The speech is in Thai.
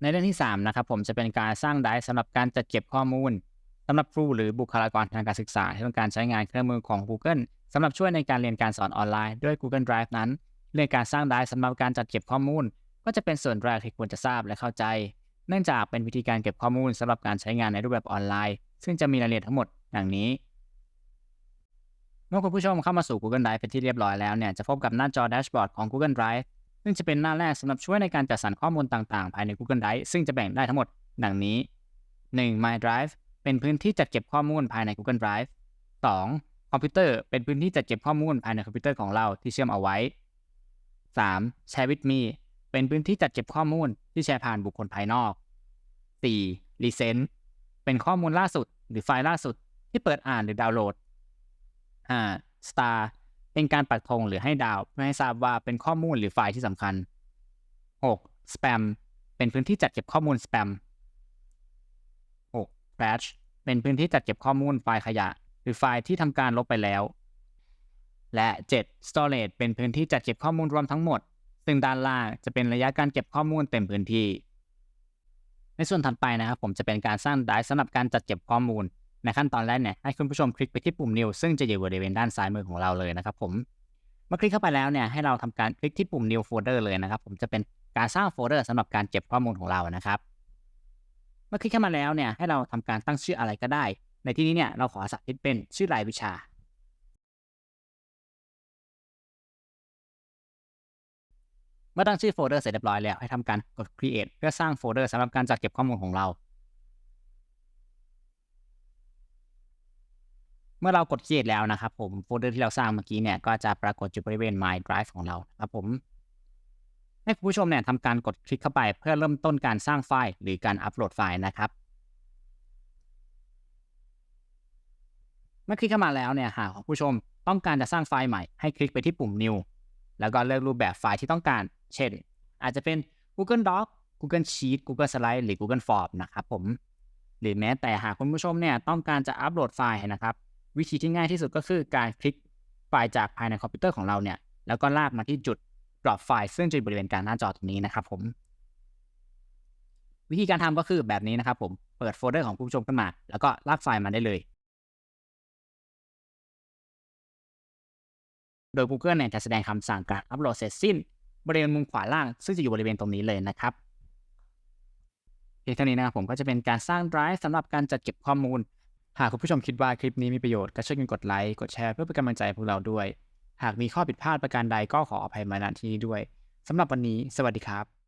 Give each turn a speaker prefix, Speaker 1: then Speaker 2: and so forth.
Speaker 1: ในเรื่องที่3นะครับผมจะเป็นการสร้างไดร์สำหรับการจัดเก็บข้อมูลสำหรับครูหรือบุคลากรทางการศึกษา ที่ต้องการใช้งานเครื่องมือของ Google สำหรับช่วยในการเรียนการสอนออนไลน์ด้วย Google Drive นั้น เรื่องการสร้างไดร์สำหรับการจัดเก็บข้อมูล ก็จะเป็นส่วนแรกที่ควรจะทราบและเข้าใจ เนื่องจากเป็นวิธีการเก็บข้อมูลสำหรับการใช้งานในรูปแบบออนไลน์ ซึ่งจะมีรายละเอียดทั้งหมดดังนี้เมื่อคุณผู้ชมเข้ามาสู่ Google Drive เป็นที่เรียบร้อยแล้วเนี่ยจะพบกับหน้าจอแดชบอร์ดของ Google Drive ซึ่งจะเป็นหน้าแรกสำหรับช่วยในการจัดสรรข้อมูลต่างๆ ภายใน Google Drive ซึ่งจะแบ่งได้ทั้งหมดดังนี้ 1. My Drive เป็นพื้นที่จัดเก็บข้อมูลภายใน Google Drive 2. คอมพิวเตอร์เป็นพื้นที่จัดเก็บข้อมูลภายในคอมพิวเตอร์ของเราที่เชื่อมเอาไว้ 3. Share with me เป็นพื้นที่จัดเก็บข้อมูลที่แชร์ผ่านบุคคลภายนอก 4. Recent เป็นข้อมูลล่าสุด หรือไฟล์ล่าสุดที่เปิดอ่านหรือดาวน์โหลด 5. Star เป็นการปักธงหรือให้ดาวเพื่อให้ทราบว่าเป็นข้อมูลหรือไฟล์ที่สำคัญ 6. Spam เป็นพื้นที่จัดเก็บข้อมูล Spam 6. Trash เป็นพื้นที่จัดเก็บข้อมูลไฟล์ขยะ หรือไฟล์ที่ทำการลบไปแล้ว และ 7. Storage เป็นพื้นที่จัดเก็บข้อมูลรวมทั้งหมด ซึ่งด้านล่างจะเป็นระยะการเก็บข้อมูลเต็มพื้นที่ ในส่วนถัดไปนะครับผมจะเป็นการสร้างไดร์สำหรับการจัดเก็บข้อมูล ในขั้นตอนแรกเนี่ยให้คุณผู้ชมคลิกไปที่ปุ่ม New ซึ่งจะอยู่บริเวณด้านซ้ายมือของเราเลยนะครับผมเมื่อคลิกเข้าไปแล้วเนี่ยให้เราทำการคลิกที่ปุ่ม New Folder เลยนะครับผมจะเป็นการสร้างโฟลเดอร์สำหรับการเก็บข้อมูลของเรานะครับ เมื่อคลิกเข้ามาแล้วเนี่ยให้เราทำการตั้งชื่ออะไรก็ได้ ในที่นี้เนี่ยเราขอสาธิตเป็นชื่อรายวิชา เมื่อตั้งชื่อโฟลเดอร์เสร็จเรียบร้อยแล้วให้ทำการกด create เพื่อสร้างโฟลเดอร์สำหรับการจัดเก็บข้อมูลของเรา เมื่อเรากด create แล้วนะครับผมโฟลเดอร์ที่เราสร้างเมื่อกี้เนี่ยก็จะปรากฏอยู่บริเวณ my drive ของเราครับผมให้คุณผู้ชมเนี่ยทำการกดคลิกเข้าไปเพื่อเริ่มต้นการสร้างไฟล์ หรือการอัปโหลดไฟล์นะครับเมื่อคลิกเข้ามาแล้วเนี่ยหากคุณผู้ชมต้องการจะสร้างไฟล์ใหม่ให้คลิกไปที่ปุ่ม new แล้วก็เลือกรูปแบบไฟล์ที่ต้องการ เช่น อาจจะเป็น Google Doc Google Sheet Google Slide หรือ Google Form นะครับผม หรือแม้แต่หากคุณผู้ชมเนี่ยต้องการจะอัปโหลดไฟล์นะครับ วิธีที่ง่ายที่สุดก็คือการคลิกไฟล์จากภายในคอมพิวเตอร์ของเราเนี่ย แล้วก็ลากมาที่จุด drop ไฟล์ซึ่งจะอยู่บริเวณกลางหน้าจอตรงนี้นะครับผม วิธีการทำก็คือแบบนี้นะครับผมเปิดโฟลเดอร์ของผู้ชมขึ้นมา แล้วก็ลากไฟล์มาได้เลย โดย Google เนี่ยจะแสดงคำสั่งการอัปโหลดเสร็จสิ้น บริเวณมุมขวาล่าง ซึ่งจะอยู่บริเวณตรงนี้เลยนะครับเพียงเท่านี้นะครับผมก็จะเป็นการสร้าง Drive สำหรับการจัดเก็บข้อมูล หากคุณผู้ชมคิดว่าคลิปนี้มีประโยชน์ก็ช่วยกันกดไลค์กดแชร์เพื่อเป็นกำลังใจพวกเราด้วย หากมีข้อผิดพลาดประการใดก็ขออภัยมาณที่นี้ด้วยสำหรับวันนี้ สวัสดีครับ